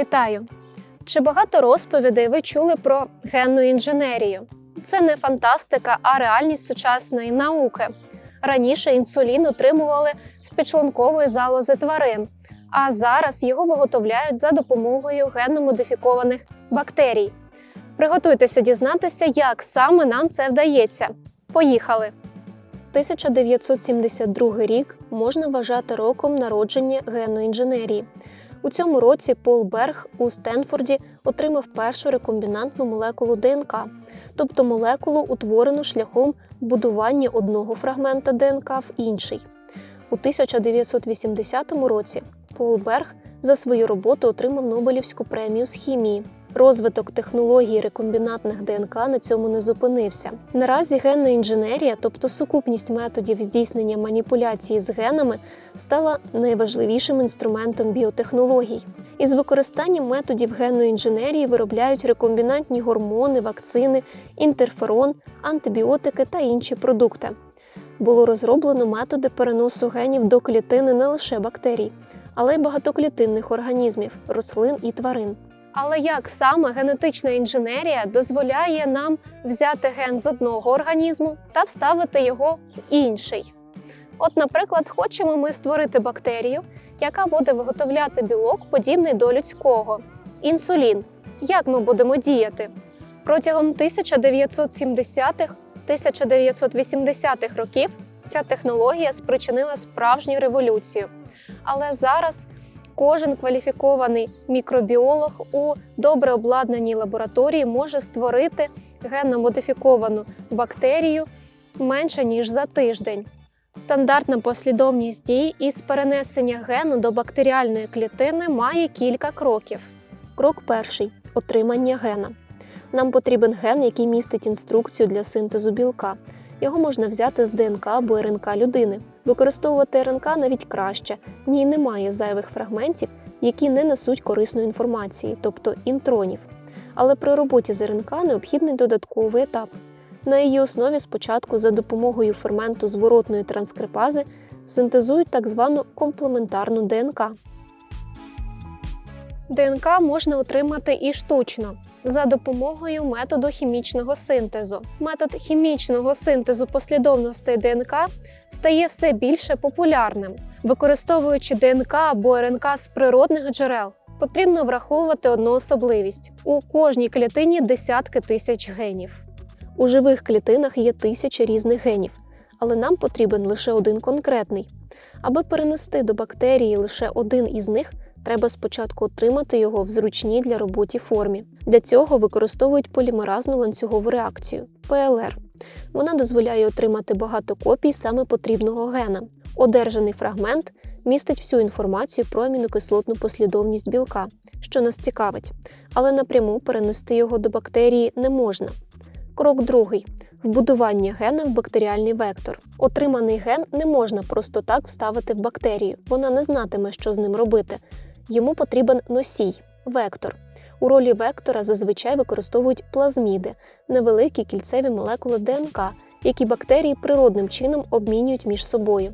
Вітаю! Чи багато розповідей ви чули про генну інженерію? Це не фантастика, а реальність сучасної науки. Раніше інсулін отримували з підшлункової залози тварин, а зараз його виготовляють за допомогою генно-модифікованих бактерій. Приготуйтеся дізнатися, як саме нам це вдається. Поїхали! 1972 рік можна вважати роком народження генної інженерії. У цьому році Пол Берг у Стенфорді отримав першу рекомбінантну молекулу ДНК, тобто молекулу, утворену шляхом будування одного фрагмента ДНК в інший. У 1980 році Пол Берг за свою роботу отримав Нобелівську премію з хімії. Розвиток технології рекомбінантних ДНК на цьому не зупинився. Наразі генна інженерія, тобто сукупність методів здійснення маніпуляції з генами, стала найважливішим інструментом біотехнологій. Із використанням методів генної інженерії виробляють рекомбінантні гормони, вакцини, інтерферон, антибіотики та інші продукти. Було розроблено методи переносу генів до клітини не лише бактерій, але й багатоклітинних організмів, рослин і тварин. Але як саме генетична інженерія дозволяє нам взяти ген з одного організму та вставити його в інший? От, наприклад, хочемо ми створити бактерію, яка буде виготовляти білок, подібний до людського інсулін. Як ми будемо діяти? Протягом 1970-х 1980-х років ця технологія спричинила справжню революцію. Але зараз кожен кваліфікований мікробіолог у добре обладнаній лабораторії може створити генно-модифіковану бактерію менше ніж за тиждень. Стандартна послідовність дій із перенесення гену до бактеріальної клітини має кілька кроків. Крок перший отримання гена. Нам потрібен ген, який містить інструкцію для синтезу білка. Його можна взяти з ДНК або РНК людини. Використовувати РНК навіть краще, в ній немає зайвих фрагментів, які не несуть корисної інформації, тобто інтронів. Але при роботі з РНК необхідний додатковий етап. На її основі спочатку за допомогою ферменту зворотної транскрипази синтезують так звану комплементарну ДНК. ДНК можна отримати і штучно за допомогою методу хімічного синтезу. Метод хімічного синтезу послідовностей ДНК стає все більше популярним. Використовуючи ДНК або РНК з природних джерел, потрібно враховувати одну особливість: у кожній клітині десятки тисяч генів. У живих клітинах є тисячі різних генів, але нам потрібен лише один конкретний. Аби перенести до бактерії лише один із них, треба спочатку отримати його в зручній для роботи формі. Для цього використовують полімеразну ланцюгову реакцію ПЛР. Вона дозволяє отримати багато копій саме потрібного гена. Одержаний фрагмент містить всю інформацію про амінокислотну послідовність білка, що нас цікавить, але напряму перенести його до бактерії не можна. Крок другий вбудування гена в бактеріальний вектор. Отриманий ген не можна просто так вставити в бактерію, вона не знатиме, що з ним робити. Йому потрібен носій вектор. У ролі вектора зазвичай використовують плазміди невеликі кільцеві молекули ДНК, які бактерії природним чином обмінюють між собою.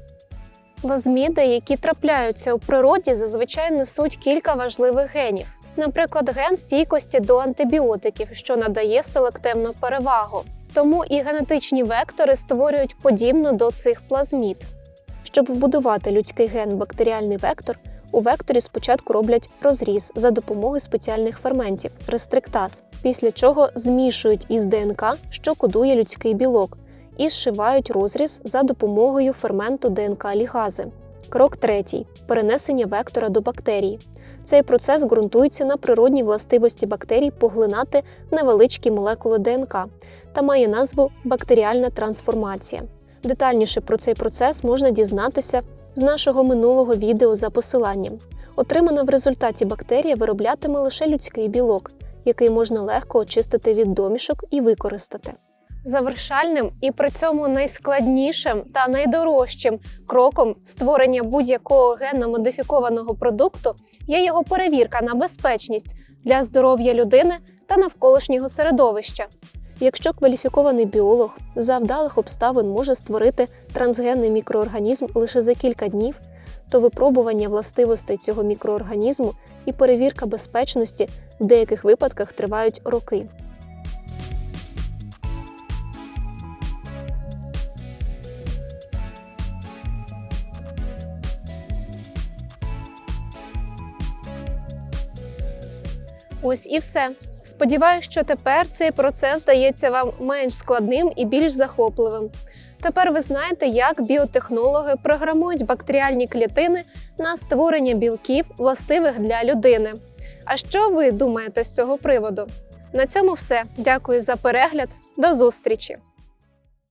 Плазміди, які трапляються у природі, зазвичай несуть кілька важливих генів. Наприклад, ген стійкості до антибіотиків, що надає селективну перевагу. Тому і генетичні вектори створюють подібно до цих плазмід. Щоб вбудувати людський ген бактеріальний вектор, у векторі спочатку роблять розріз за допомогою спеціальних ферментів рестриктаз, після чого змішують із ДНК, що кодує людський білок, і зшивають розріз за допомогою ферменту ДНК лігази. Крок третій перенесення вектора до бактерії. Цей процес ґрунтується на природній властивості бактерій поглинати невеличкі молекули ДНК та має назву бактеріальна трансформація. Детальніше про цей процес можна дізнатися з нашого минулого відео за посиланням. Отримана в результаті бактерія вироблятиме лише людський білок, який можна легко очистити від домішок і використати. Завершальним і при цьому найскладнішим та найдорожчим кроком створення будь-якого генно модифікованого продукту є його перевірка на безпечність для здоров'я людини та навколишнього середовища. Якщо кваліфікований біолог за вдалих обставин може створити трансгенний мікроорганізм лише за кілька днів, то випробування властивостей цього мікроорганізму і перевірка безпечності в деяких випадках тривають роки. Ось і все. Сподіваюсь, що тепер цей процес здається вам менш складним і більш захопливим. Тепер ви знаєте, як біотехнологи програмують бактеріальні клітини на створення білків, властивих для людини. А що ви думаєте з цього приводу? На цьому все. Дякую за перегляд. До зустрічі!